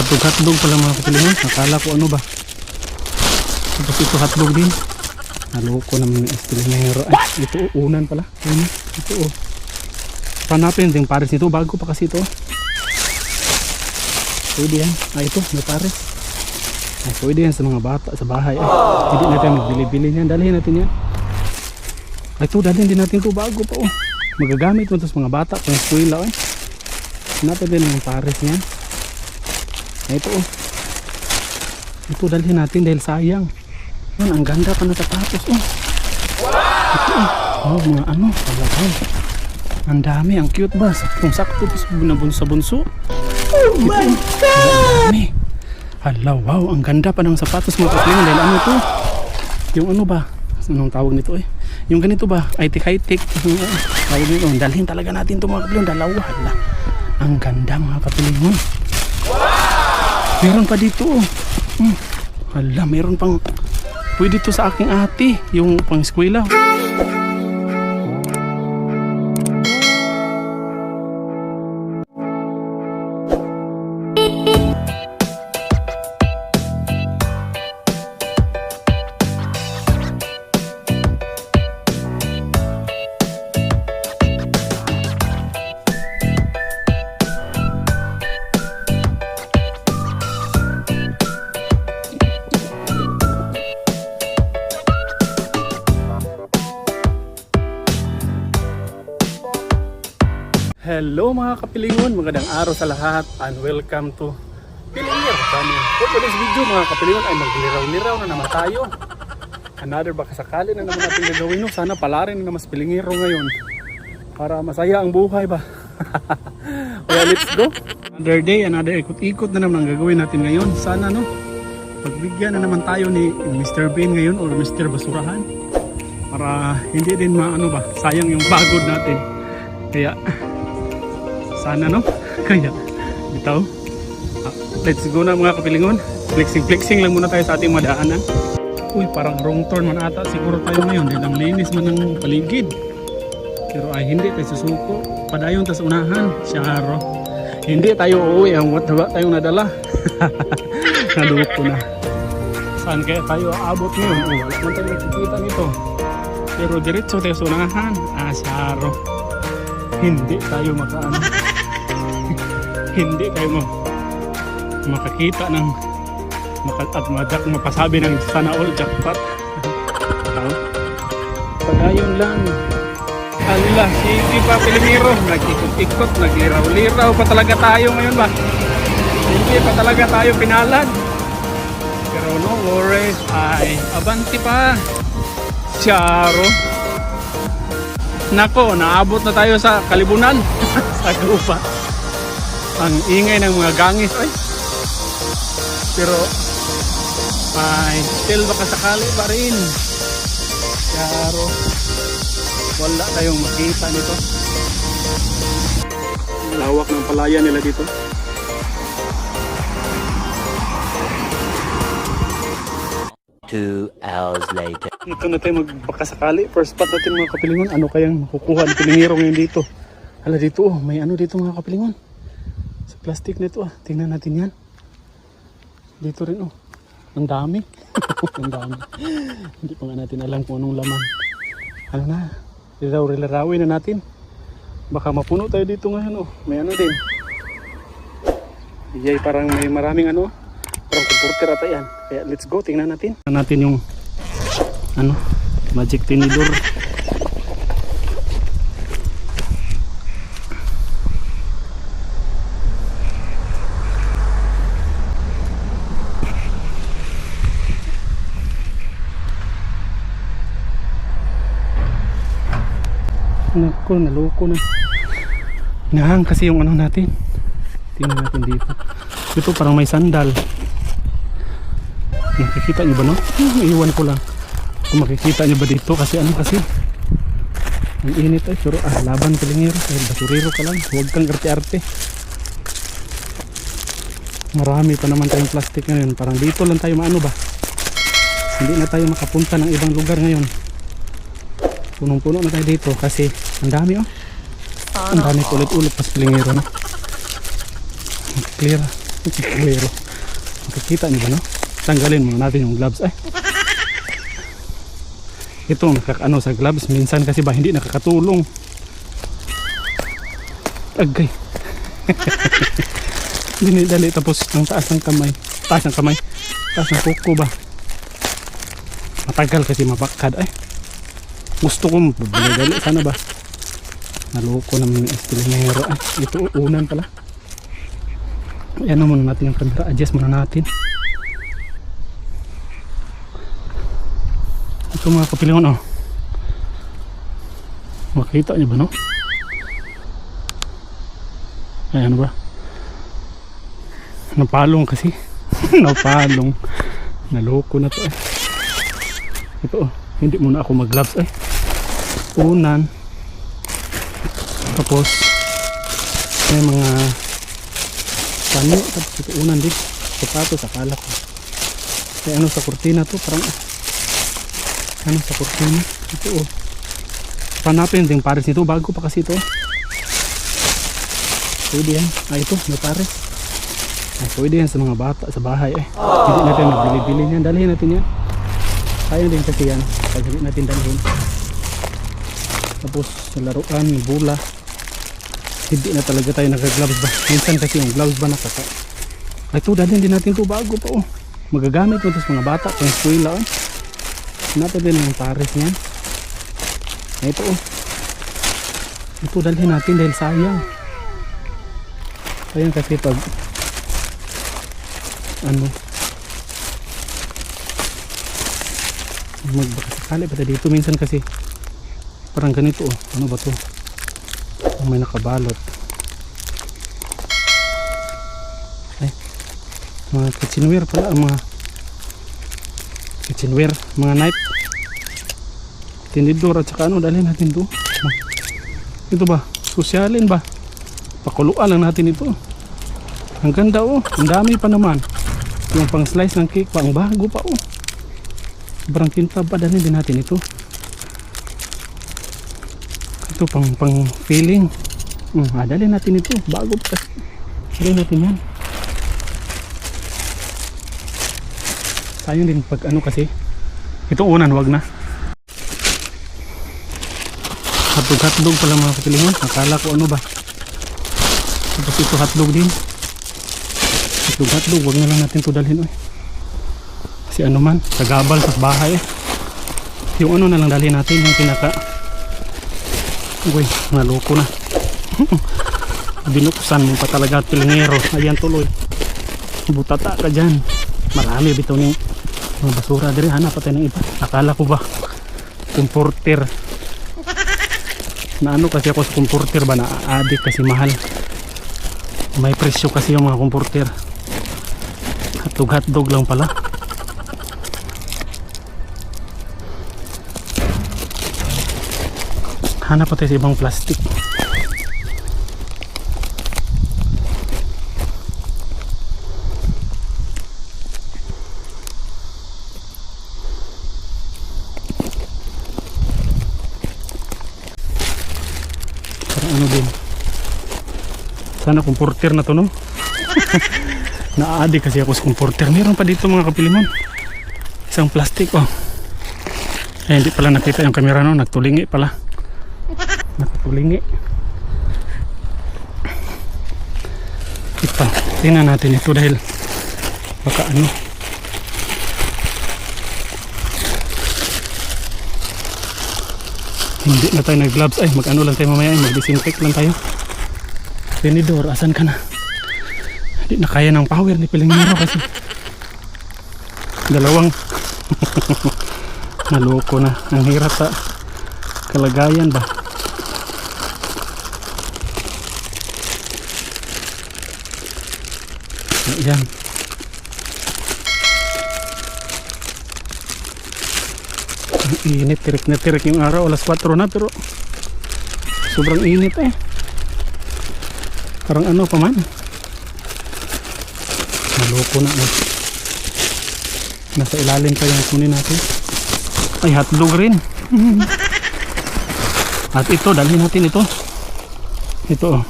hotdog-hotdog pala mga kapilingon. Nakala ko ano ba. Tapos ito hotdog din. Naloko naman yung estilingero. Ay, ito oh, unan pala. Unan. Ito oh. Hanapin yung pares nito. Bago pa kasi ito. Pwede yan. Ah, ito. May pares. Ay, pwede yan sa mga bata sa bahay. Ay, hindi natin magbili-bili yan. Dalhin natin yan. Ay, ito. Dalhin din natin ito bago pa oh. Magagamit mo sa mga bata. Pang eskwela eh. Hanapin din yung pares niyan. Ito oh. Ito dalhin natin dahil sayang. Yan, ang ganda pa ng sapatos oh. Ito oh. Oh, mga ano. Talagang. Ang dami, ang cute ba? Kung sakto pa sa bunso. Oh my God! Ang. Hala, wow, ang ganda pa ng sapatos mga kaplingan dahil ano to? Yung ano ba? Anong tawag nito eh? Yung ganito ba? High-tech, high-tech. Tawag nito. Dalhin talaga natin ito mga kaplingan. Dalawa. Hala. Ang ganda mga kaplingan. Meron pa dito oh. Hmm. Hala, meron pang pwede to sa aking ate. Yung pang eskwela. Hello mga kapilingon, magandang araw sa lahat and welcome to Pilingar Channel. For today's video mga kapilingon ay magliraw-liraw na naman tayo. Another baka sakali na naman natin gagawin no. Sana pala rin na mas pilingiro ngayon. Para masaya ang buhay ba. Kaya let's go. Another day, another ikot-ikot na naman ang gagawin natin ngayon. Sana no, pagbigyan na naman tayo ni Mr. Bean ngayon or Mr. Basurahan. Para hindi din maano ba, sayang yung pagod natin. Kaya sana no? Kaya, bitaw. Ah, let's go na mga kapilingon. Flexing-flexing lang muna tayo sa ating madaanan. Uy, parang wrong turn man ata siguro tayo ngayon. Dahil ang linis man ng paligid. Pero ay hindi tayo susuko. Padayon tayo sa unahan. Siyaro. Hindi tayo uuwi. Ang what ba tayong nadala. Naluko na. Saan kaya tayo aabot ngayon? Oh, wala man tayo nakikita nito. Pero diretso tayo sa unahan. Ah, siyaro. Hindi tayo makaano hindi kayo mo makakita ng at madak mapasabi ng sana all jackpot. Tao. pagayon lang. Allah, sige pa Pilimiro nagikot-ikot, nagliraw-liraw pa talaga tayo ngayon ba? Hindi pa talaga tayo pinalad. Pero no worries ay abanti pa. Charo. Nako, naabot na tayo sa kalibunan sa gupa ang ingay ng mga gangis ay. Pero ay. still baka sakali pa rin. Pero wala tayong makita nito. Lawak ng palaya nila dito. Two hours later. ito na tayo magbakasakali. First spot natin mga kapilingon. Ano kayang makukuha ng pilingiro ngayon dito? Hala dito oh. May ano dito mga kapilingon sa plastic nito ah. Tingnan natin yan. Dito rin oh. Ang dami. Ang dami. Hindi pa nga natin alam kung anong laman. Ano na? Liraw lirawin na natin. Baka mapuno tayo dito ngayon oh. May ano din. Iyay parang may maraming ano. Parang computer ata yan. Kaya let's go. Tingnan natin. Tingnan natin yung ano magic tinidor Naku, naloko na. Nahang kasi yung ano natin. Tingnan natin dito. Ito parang may sandal. Nakikita niyo ba no? Hmm, Iwan ko lang. Kung makikita niyo ba dito kasi ano kasi ang init ay pero ah laban kalingero dahil basurero ka lang huwag kang arte-arte marami pa naman tayong plastic ngayon parang dito lang tayo maano ba hindi na tayo makapunta ng ibang lugar ngayon punong-puno na tayo dito kasi ang dami oh ang dami ulit-ulit pas kalingero na clear Klaro. Makikita niyo ba no? Tanggalin muna natin yung gloves ay. Ito nakakano sa gloves minsan kasi ba hindi nakakatulong. Agay. Dinidali tapos ang taas ng kamay. Taas ng kamay. Taas ng kuko ba? Matagal kasi mabakad ay. Gusto ko magbali sana ba? Naloko naman yung estilingero ay. Ito unan pala. Ayan muna natin yung camera. Adjust muna natin. Ito mga kapilingon oh. Makita niyo ba no? Ayan ba? Napalong kasi. Napalong. Naloko na to eh. Ito oh. Hindi muna ako mag-gloves eh. Unan. Tapos may mga panyo. Tapos ito unan din. Sapatos akala ko. Kaya ano sa kurtina to parang ano sa kurtina. Ito oh. Panapin din pares nito. Bago pa kasi ito. Pwede yan. Ah ito. May pares. Ay, pwede yan sa mga bata sa bahay eh. Hindi natin magbili-bili niyan. Dalhin natin yan. Sayang din kasi yan. Pag hindi natin dalhin. Tapos sa laruan, bula. Hindi na talaga tayo nag-gloves ba. Minsan kasi yung gloves ba nakaka. Ay ito, dalhin din natin ito bago pa oh. Magagamit mo sa mga bata. Pang eskwela oh. Natin din yung pares niyan. Ito oh. Ito dalhin natin dahil sayang. Sayang kasi pag ano magbakasakali pa dito minsan kasi parang ganito oh ano ba to may nakabalot. Ay mga kitchenware pala ang mga kitchenware mga knife. Tinidor at saka ano dalhin natin to ito ba? Sosyalin ba? Pakuluan lang natin ito. Ang ganda oh. Ang dami pa naman. Yung pang slice ng cake pa ang bago pa oh. Sobrang kintab pa dalhin din natin ito ito pang pang filling hmm, dalhin natin ito bago pa. Kasi dalhin natin yan. Sayang din pag ano kasi ito unan wag na. Hotdog hotdog pala mga kapilingon akala ko ano ba? Tapos ito hotdog din. Hotdog hotdog wag na lang natin to dalhin oy. Kasi ano man kagabal sa bahay. Eh. yung ano na lang dalhin natin yung pinaka uy naloko na. Binuksan mo pa talaga at pilingero. Ayan tuloy. Butata ka dyan. Marami bitaw ng mga basura diri hanap pa tayo ng iba. Akala ko ba comforter na ano kasi ako sa comforter ba? Na addict kasi mahal. May presyo kasi yung mga comforter hotdog lang pala hanap pa tayo sa ibang plastic parang ano din sana comforter na to no Naaadik kasi ako sa comforter. Meron pa dito mga kapilimon. Isang plastic oh. Eh, hindi pala nakita yung camera no. Nagtulingi pala. Nagtulingi. Ito. Tingnan natin ito dahil baka ano. Hindi na tayo nag-gloves. Ay, mag-ano lang tayo mamaya. Mag-disinfect lang tayo. Tinidor, asan ka na? Hindi na kaya ng power ni Pilingero kasi dalawang naloko na ang hirap sa kalagayan ba ayan ang init tirik na tirik yung araw alas 4 na pero sobrang init eh parang ano pa man Naloko na eh. Nasa ilalim pa yung kunin natin. Ay, hotdog rin. At ito, dalhin natin ito. Ito oh.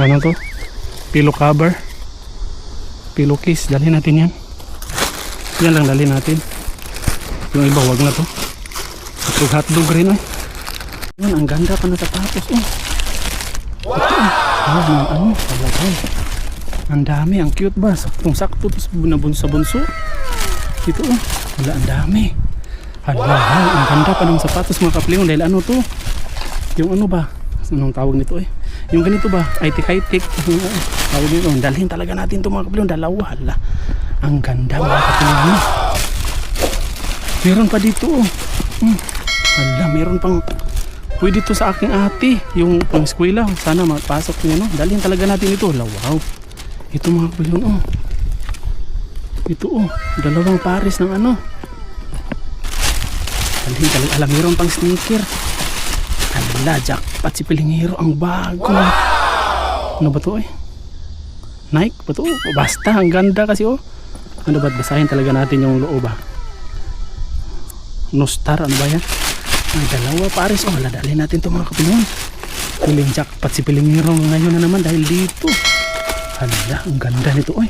Ano to? Pillow cover. Pillow case. Dalhin natin yan. Yan lang dalhin natin. Yung iba wag na to. Ito hotdog rin eh. Yan, ang ganda pa na sapatos eh. Eh. Ah, mga ano, palagay. Ang dami, ang cute ba? Saktong sakto to sa bunabun sa bunso. Ito oh. Wala, ang dami. Hala, hala, ang ganda pa ng sapatos mga kaplingon dahil ano to? Yung ano ba? Anong tawag nito eh? Yung ganito ba? Aitik-aitik. tawag nito. Dalhin talaga natin to mga kaplingon. Dalawa, hala. Ang ganda mga kaplingon. Meron pa dito oh. Hmm. Hala, meron pang Pwede to sa aking ate, yung pang eskwela. Sana mapasok niya, no? Dalhin talaga natin ito. Hala, wow. Ito mga kapilyon, oh. Ito, oh. Dalawang pares ng ano. Dalhin talaga. Alam, meron pang sneaker. Hala, jackpot si Pilingero. Ang bago. Ano ba to, eh? Nike ba to? Basta, ang ganda kasi, oh. Ano ba, basahin talaga natin yung loob, ah. No star, ano ba yan? Ay, dalawa pares. Oh, ladali natin ito mga kapinuan. Piling jackpot si Pilingiro ngayon na naman dahil dito. Hala, ang ganda nito. Oy.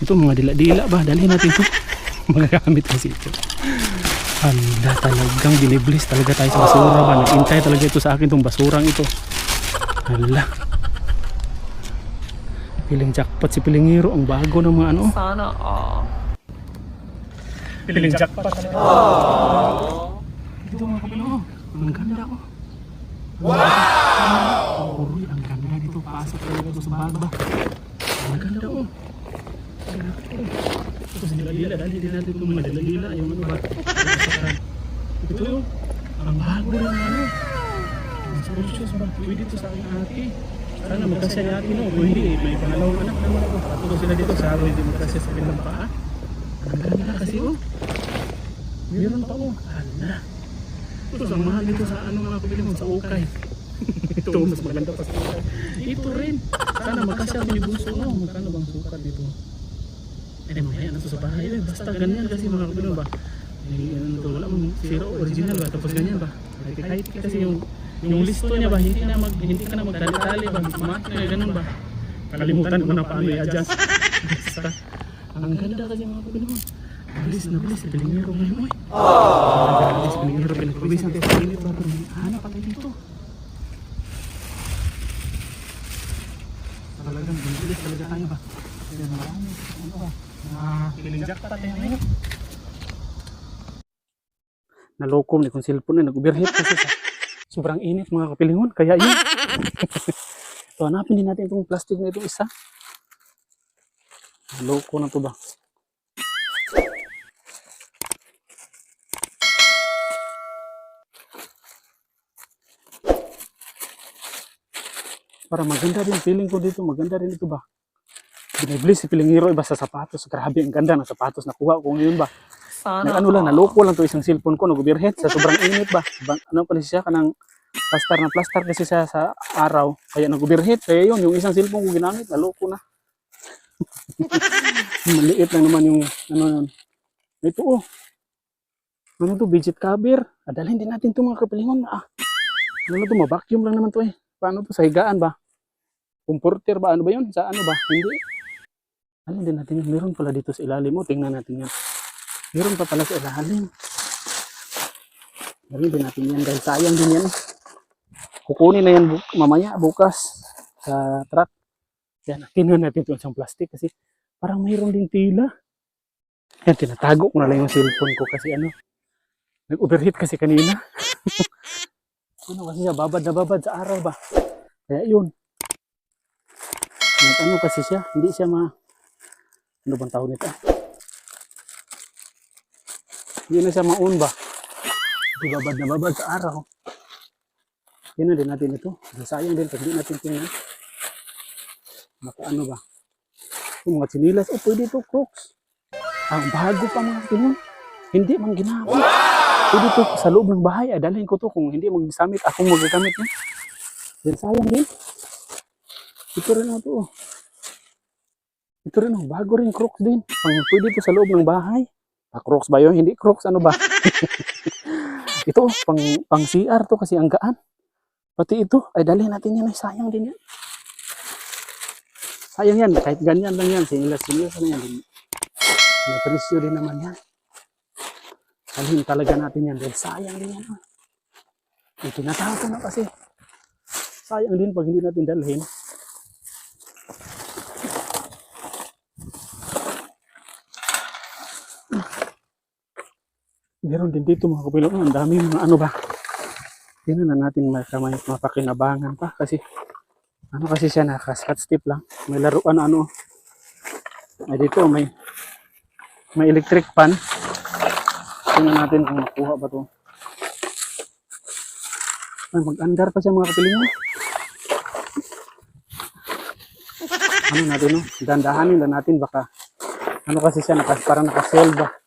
Ito mga dila-dila ba? Dali natin ito. Magagamit kasi ito. Hala, talagang biniblis talaga tayo sa basura ba? Nag-intay talaga ito sa akin itong basurang ito. Hala. Piling jackpot si Pilingiro. Ang bago ng mga ano. Sana all. Piling jackpot. Ito mga kapilo. Ang ganda ko. Wow! Uy, ang ganda dito. Pasok talaga ito sa bag ba? Ang ganda ko. Ito sa dila-dila. Dali din natin itong mga dila-dila. Yung ano ba? Ito ang bago rin ano. Sponsors ba? Pwede ito sa aking ate. Sana magkasya ni ate no. Kung hindi, may pangalawang anak naman ako. Patulog sila dito. Sa araw hindi magkasya sa kanilang paa. Ang ganda kasi oh. Meron pa oh. Hala. Ito, ang mahal dito sa ano mga pabili mo sa ukay. Ito, mas maganda pa sa ukay. Ito rin. Sana magkasya rin yung bunso mo. Magkano bang sukat dito? Eh, mamaya na to sa bahay. Basta ganyan kasi mga pabili mo ba? Eh, ano to, wala mong zero original ba? Tapos ganyan ba? Kahit kasi yung yung listo niya ba, hindi na mag hindi ka na magdali-dali ba? Kumain na ganun ba? Kalimutan ko na paano i-adjust. Basta. Ang ganda kasi mga mo. Bilis na bilis. Uy, Bilis, pilingero, pilingero. Bilis natin sa init. Bago rin. Hanap tayo dito. Talagang bilis talaga tayo ba? Kaya marami. Ano ba? Ah, piling jackpot tayo ngayon. Nalokom ni kung cellphone na nag-overheat kasi sa sobrang init mga kapilingon. Kaya yun. so hanapin din natin itong plastic na itong isa. Naloko na to ba? para maganda rin feeling ko dito maganda rin ito ba biniblis si Pilingiro iba sa sapatos grabe ang ganda ng sapatos nakuha ko ngayon ba Sana nag ano lang naloko lang to isang cellphone ko nag-overheat sa sobrang init ba? Ba- ano pala siya kanang plaster na plaster kasi siya sa araw. Kaya nag-overheat kaya yun yung isang cellphone ko ginamit naloko na. Maliit lang naman yung ano yun. Ito oh. Ano to budget cover? Adalhin din natin to mga kapilingon ah. Ano to ma-vacuum lang naman to eh. Paano to sa higaan ba? Comforter ba? Ano ba yun? Sa ano ba? Hindi. Alin din natin yun. Meron pala dito sa ilalim mo tingnan natin yan meron pa pala sa ilalim. Alin din natin yan dahil sayang din yan. Kukunin na yan bu- mamaya bukas sa truck. Yan kinuha natin ito isang plastic kasi parang mayroon din tila. Yan tinatago ko na lang yung cellphone ko kasi ano nag-overheat kasi kanina. Ano kasi siya babad na babad sa araw ba? Kaya yun. Nag ano kasi siya hindi siya ma ano bang tawag nito hindi na siya maun ba babad na babad sa araw? Tingnan din natin ito. Sayang din pag hindi natin tingnan. Maka ano ba? Yung mga chinilas oh pwede ito crocs. Ang bago pa mga tingnan hindi man ginamit. Pwede ito sa loob ng bahay ah, dalhin ko to kung hindi magsamit akong magagamit niya. Then sayang din. Ito rin ako to oh. ito rin oh bago rin crocs din. Pang pwede ito sa loob ng bahay ah, crocs ba yun hindi crocs ano ba ito pang pang CR to kasi ang gaan pati ito ay dalhin natin yan ay sayang din yan Sayang yan, kahit ganyan lang yan, sinilas sinilas na yan. Presyo din naman yan. Dalhin talaga natin yan dahil sayang din yan. May tinatawag ko na kasi. Sayang din pag hindi natin dalhin. Meron din dito mga kapilong, ang dami mga ano ba. Tingnan na natin may may mapakinabangan pa kasi ano kasi siya naka-scott step lang. May laruan ano. Ay dito may may electric pan. Tingnan natin kung makuha ba to. Ay, mag-andar pa siya mga kapilingan. Ano natin no? Dandahanin lang natin baka ano kasi siya naka, parang naka-sell ba.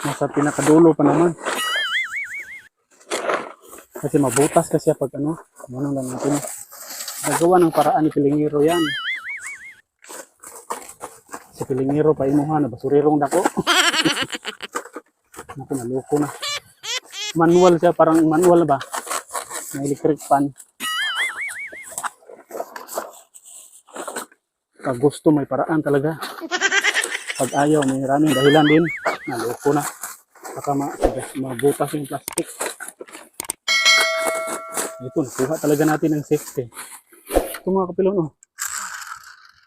Nasa pinakadulo pa naman. Kasi mabutas kasi pag ano, ano lang natin. Nagawa ng paraan ni Pilingiro yan. Si Pilingiro pa imuha na basurirong dako. Naku, naloko na. Manual siya, parang manual ba? May electric pan. Pag gusto may paraan talaga. Pag ayaw, may maraming dahilan din. Naloko na. Baka ma mabutas yung plastic. Ito, nakuha talaga natin ng safety. Ito mga kapilon, oh.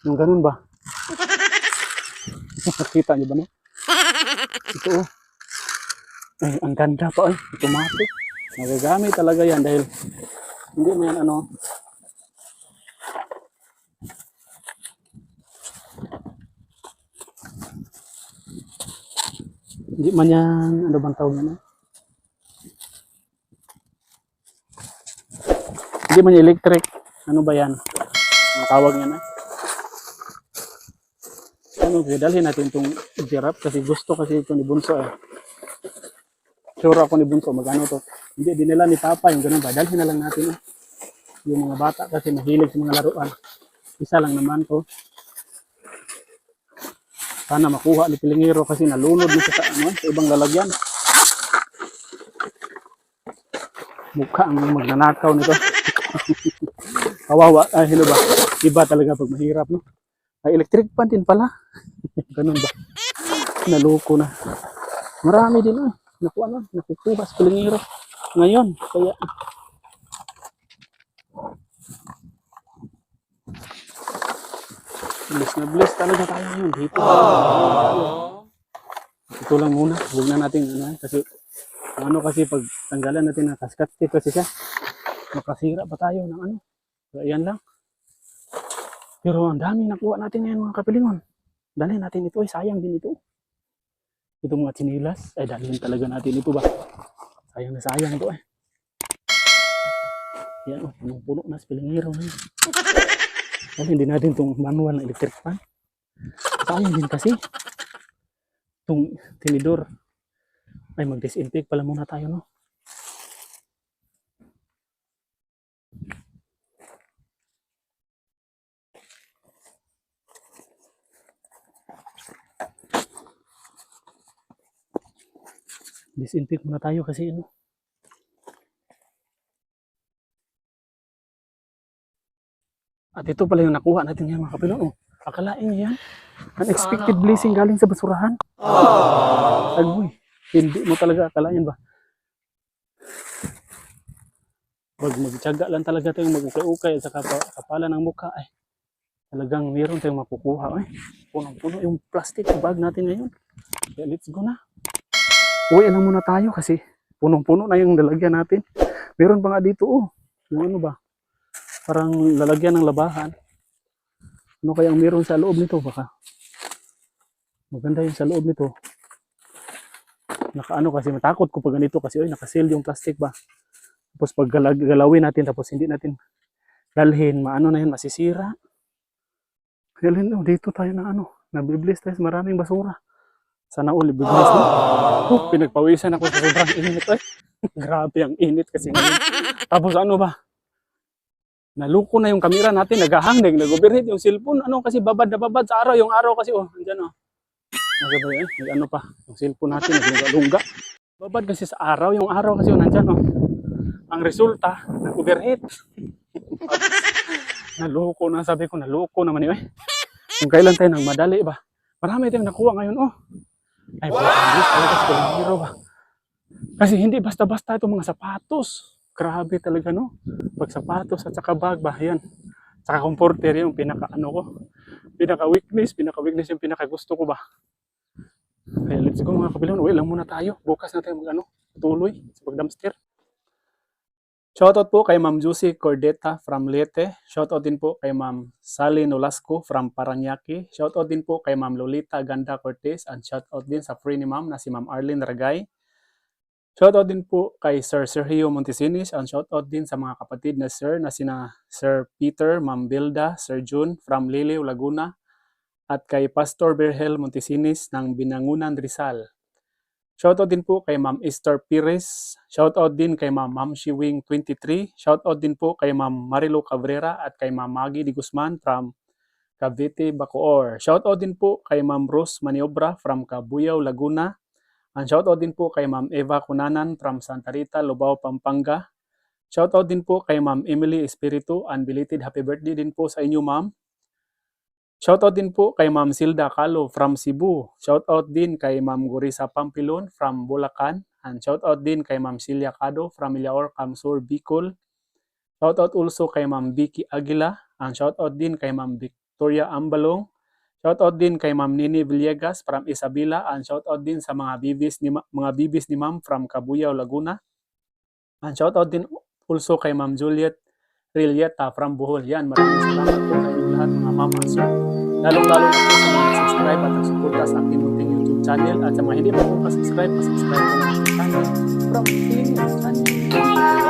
Yung ganun ba? Nakita niyo ba, no? Ito, oh. Ay, ang ganda pa, ay. Automatic. Nagagamit talaga yan dahil hindi mo yan, ano, hindi man yan, ano bang tawag eh? Hindi man electric. Ano ba yan? Ang tawag niya na. Ano, kaya dalhin natin itong giraffe kasi gusto kasi ito ni Bunso eh. Sure ako ni Bunso, magano to. Hindi, dinala ni Papa yung ganun ba. Dalhin na lang natin eh. Yung mga bata kasi mahilig sa mga laruan. Isa lang naman to. Sana makuha ni Pilingero kasi nalunod na sa, ano, sa ibang lalagyan. Mukha ang magnanakaw nito. Kawawa. Ay, hello ba? Iba talaga pag mahirap, no? Ay, electric pan din pala. Ganun ba? Naloko na. Marami din, ah. Naku, ano, nakukuha sa Pilingero. Ngayon, kaya... Bless na bless talaga tayo ngayon dito. Ito lang muna. Huwag na natin ano kasi ano kasi pag tanggalan natin ng kaskat tape kasi siya makasira pa tayo ng ano. Kaya yan lang. Pero ang dami nakuha natin ngayon mga kapilingon. Dalhin natin ito ay sayang din ito. Ito mga chinilas ay dalhin talaga natin ito ba. Sayang na sayang ito eh. Yan oh, punong-puno na sa pilingiro na yun. Kasi hindi natin itong manual na electric fan. Sayang din kasi. Itong tinidor. Ay, mag-disinfect pala muna tayo, no? Disinfect muna tayo kasi ano. At ito pala yung nakuha natin yan mga kapilo. Oh, akalain niyo yan? Unexpected blessing galing sa basurahan. Agoy, hindi mo talaga akalain ba? Pag magtyaga lang talaga tayong mag-ukay-ukay at saka pa- kapala ng mukha ay talagang meron tayong makukuha. Ay, punong-puno yung plastic bag natin ngayon. Kaya let's go na. Uwi na muna tayo kasi punong-puno na yung lalagyan natin. Meron pa nga dito oh. Yung ano ba? Parang lalagyan ng labahan. Ano kayang meron sa loob nito baka? Maganda yung sa loob nito. Nakaano kasi matakot ko pag ganito kasi oy nakaseal yung plastic ba. Tapos pag galawin natin tapos hindi natin dalhin, maano na yan, masisira. Dalhin, oh, dito tayo na ano, nabibless tayo sa maraming basura. Sana all bibless no? Oh, pinagpawisan ako sa sobrang init ay. Grabe ang init kasi ngayon. Tapos ano ba? Naluko na yung kamera natin, naghahangnig, nag-overheat yung cellphone. Ano kasi babad na babad sa araw, yung araw kasi oh, andyan oh. Ano ba yan? Nag- ano pa, yung cellphone natin, naglungga-lungga. Babad kasi sa araw, yung araw kasi oh, nandyan oh. Ang resulta, nag-overheat. naloko na sabi ko naloko naman yun eh. Kung kailan tayo nang madali ba? Marami tayong nakuha ngayon oh. Ay, wow! English talaga sa ba? Kasi hindi basta-basta itong mga sapatos. Grabe talaga no. Pag sapatos at saka bag ba, yan. Saka comforter yung pinaka ano ko. Pinaka weakness, pinaka weakness yung pinaka gusto ko ba. Kaya let's go mga kabilang. Uwi lang muna tayo. Bukas na tayo mag ano, tuloy sa pagdumpster. Shoutout po kay Ma'am Juicy Cordeta from Leyte. Shoutout din po kay Ma'am Sally Nolasco from Paranaque. Shoutout din po kay Ma'am Lolita Ganda Cortez and shoutout din sa free ni Ma'am na si Ma'am Arlene Ragay. Shoutout din po kay Sir Sergio Montesinis and shoutout din sa mga kapatid na Sir na sina Sir Peter, Ma'am Bilda, Sir June from Liliw, Laguna at kay Pastor Berhel Montesinis ng Binangunan Rizal. Shoutout din po kay Ma'am Esther Pires. Shoutout din kay Ma'am Ma'am Shiwing 23. Shoutout din po kay Ma'am Marilo Cabrera at kay Ma'am Maggie Di Guzman from Cavite, Bacoor. Shoutout din po kay Ma'am Rose Maniobra from Cabuyao, Laguna. And shoutout din po kay Ma'am Eva Cunanan from Santa Rita, Lubao, Pampanga. Shoutout din po kay Ma'am Emily Espiritu and belated happy birthday din po sa inyo, Ma'am. Shoutout din po kay Ma'am Silda Calo from Cebu. Shoutout din kay Ma'am Gurisa Pampilon from Bulacan. And shoutout din kay Ma'am Celia Cado from Ilaor, Camsur, Bicol. Shoutout also kay Ma'am Vicky Aguila. And shoutout din kay Ma'am Victoria Ambalong. Shoutout din kay Ma'am Nini Villegas from Isabela. And shoutout din sa mga bibis ni, Ma- mga bibis ni Ma'am from Cabuyao, Laguna. And shoutout din also kay Ma'am Juliet Rillieta from Bohol. Yan, maraming salamat po sa inyong lahat mga ma'am and sir. Lalong-lalo na po sa mga subscribe at nagsuporta sa aking munting YouTube channel at sa mga hindi pa po pa-subscribe, pa-subscribe po ng channel from Piling Channel.